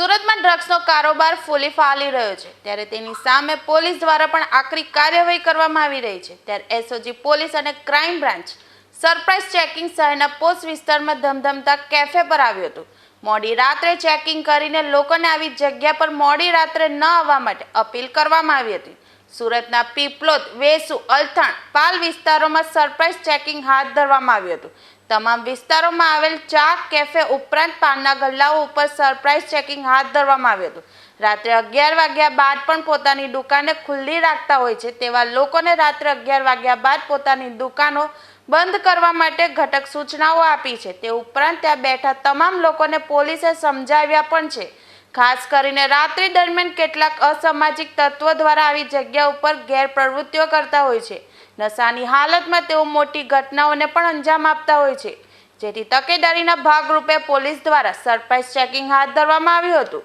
સુરતમાં ડ્રગ્સનો કારોબાર ફૂલી ફાલી રહ્યો છે. ત્યારે તેની સામે પોલીસ દ્વારા પણ આકરી કાર્યવાહી કરવામાં આવી રહી છે. ત્યારે એસઓજી પોલીસ અને ક્રાઇમ બ્રાન્ચ સરપ્રાઇઝ ચેકિંગ શહેરના પોસ્ટ વિસ્તારમાં ધમધમતા કેફે પર આવ્યું હતું. મોડી રાત્રે ચેકિંગ કરીને લોકોને આવી જગ્યા પર મોડી રાત્રે ન આવવા માટે અપીલ કરવામાં આવી હતી. સુરતના પીપલોદ, વેસુ, અલથણ, પાલ વિસ્તારોમાં સરપ્રાઇઝ ચેકિંગ હાથ ધરવામાં આવ્યું હતું. તમામ વિસ્તારોમાં આવેલ ચા કેફે ઉપરાંત પાનના ગલ્લાઓ ઉપર સરપ્રાઇઝ ચેકિંગ હાથ ધરવામાં આવ્યું હતું. રાત્રે અગિયાર વાગ્યા બાદ પણ પોતાની દુકાને ખુલ્લી રાખતા હોય છે તેવા લોકોને રાત્રે અગિયાર વાગ્યા બાદ પોતાની દુકાનો બંધ કરવા માટે ઘટક સૂચનાઓ આપી છે. તે ઉપરાંત ત્યાં બેઠા તમામ લોકોને પોલીસે સમજાવ્યા પણ છે. ખાસ કરીને રાત્રિ દરમિયાન કેટલાક અસામાજિક તત્વો દ્વારા આવી જગ્યા ઉપર ગેરપ્રવૃત્તિઓ કરતા હોય છે. નશાની હાલતમાં તેઓ મોટી ઘટનાઓને પણ અંજામ આપતા હોય છે. જેથી તકેદારીના ભાગરૂપે પોલીસ દ્વારા સરપ્રાઇઝ ચેકિંગ હાથ ધરવામાં આવ્યું હતું.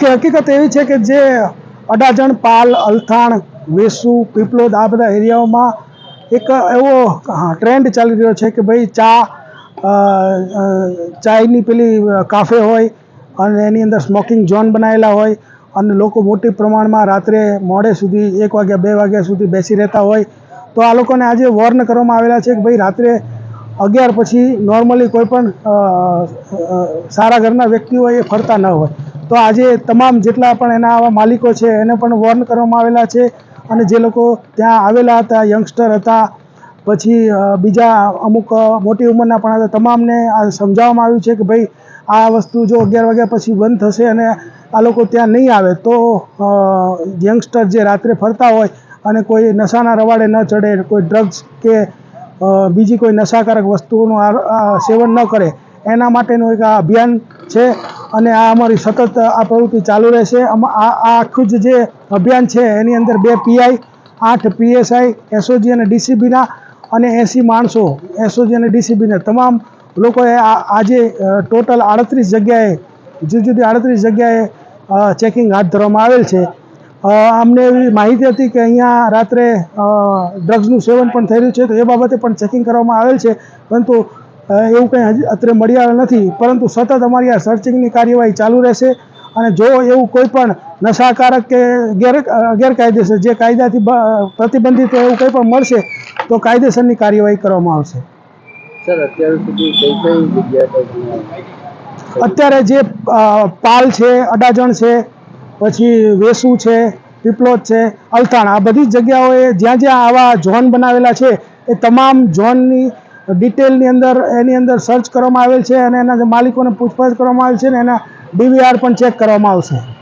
કે હકીકત એવી છે કે જે અડાજણ, પાલ, અલથાણ, વેસુ, પીપલોદ આ બધા એરિયાઓમાં એક એવો ટ્રેન્ડ ચાલી રહ્યો છે કે ભાઈ ચા ચાયની પેલી કાફે હોય અને એની અંદર સ્મોકિંગ ઝોન બનાવેલા હોય અને લોકો મોટી પ્રમાણમાં રાત્રે મોડે સુધી એક વાગ્યા બે વાગ્યા સુધી બેસી રહેતા હોય. તો આ લોકોને આજે વોર્ન કરવામાં આવેલા છે કે ભાઈ રાત્રે અગિયાર પછી નોર્મલી કોઈ પણ સારા ઘરના વ્યક્તિઓ એ ફરતા ન હોય. તો આજે તમામ જેટલા પણ એના આવા માલિકો છે એને પણ વોર્ન કરવામાં આવેલા છે અને જે લોકો ત્યાં આવેલા હતા યંગસ્ટર હતા, પછી બીજા અમુક મોટી ઉંમરના પણ હતા, તમામને આ સમજાવવામાં આવ્યું છે કે ભાઈ આ વસ્તુ જો અગિયાર વાગ્યા પછી બંધ થશે અને આ લોકો ત્યાં નહીં આવે, તો યંગસ્ટર જે રાત્રે ફરતા હોય અને કોઈ નશાના રવાડે ન ચડે, કોઈ ડ્રગ્સ કે બીજી કોઈ નશાકારક વસ્તુઓનું સેવન ન કરે, એના માટેનું એક આ અભિયાન છે અને આ અમારી સતત આ પ્રવૃત્તિ ચાલુ રહેશે. આ આખું જ જે અભિયાન છે એની અંદર બે પીઆઈ આઠ પીએસઆઈ એસઓજી અને ડીસીબીના અને એંસી માણસો એસઓજી અને ડીસીબીના તમામ લોકોએ આજે ટોટલ આડત્રીસ જગ્યાએ, જુદી જુદી આડત્રીસ જગ્યાએ ચેકિંગ હાથ ધરવામાં આવેલ છે. અમને એવી માહિતી હતી કે અહીંયા રાત્રે ડ્રગ્સનું સેવન પણ થઈ રહ્યું છે, તો એ બાબતે પણ ચેકિંગ કરવામાં આવેલ છે. પરંતુ એવું કંઈ હજી અત્રે મળી આવેલ નથી. પરંતુ સતત અમારી આ સર્ચિંગની કાર્યવાહી ચાલુ રહેશે અને જો એવું કોઈ પણ નશાકારક કે ગેર ગેરકાયદેસર જે કાયદાથી પ્રતિબંધિત એવું કંઈ પણ મળશે, તો કાયદેસરની કાર્યવાહી કરવામાં આવશે. અત્યાર જે પાલ છે, અડાજણ છે, પછી વેસુ છે પીપલોદ છે અલથાણ આ બધી જગ્યાઓએ જ્યાં જ્યાં આવા ઝોન બનાવેલા છે, એ તમામ ઝોનની ડિટેલની અંદર, એની અંદર સર્ચ કરવામાં આવેલ છે અને એના માલિકોને પૂછપરછ કરવામાં આવેલ છે અને એના ડીવીઆર પણ ચેક કરવામાં આવશે.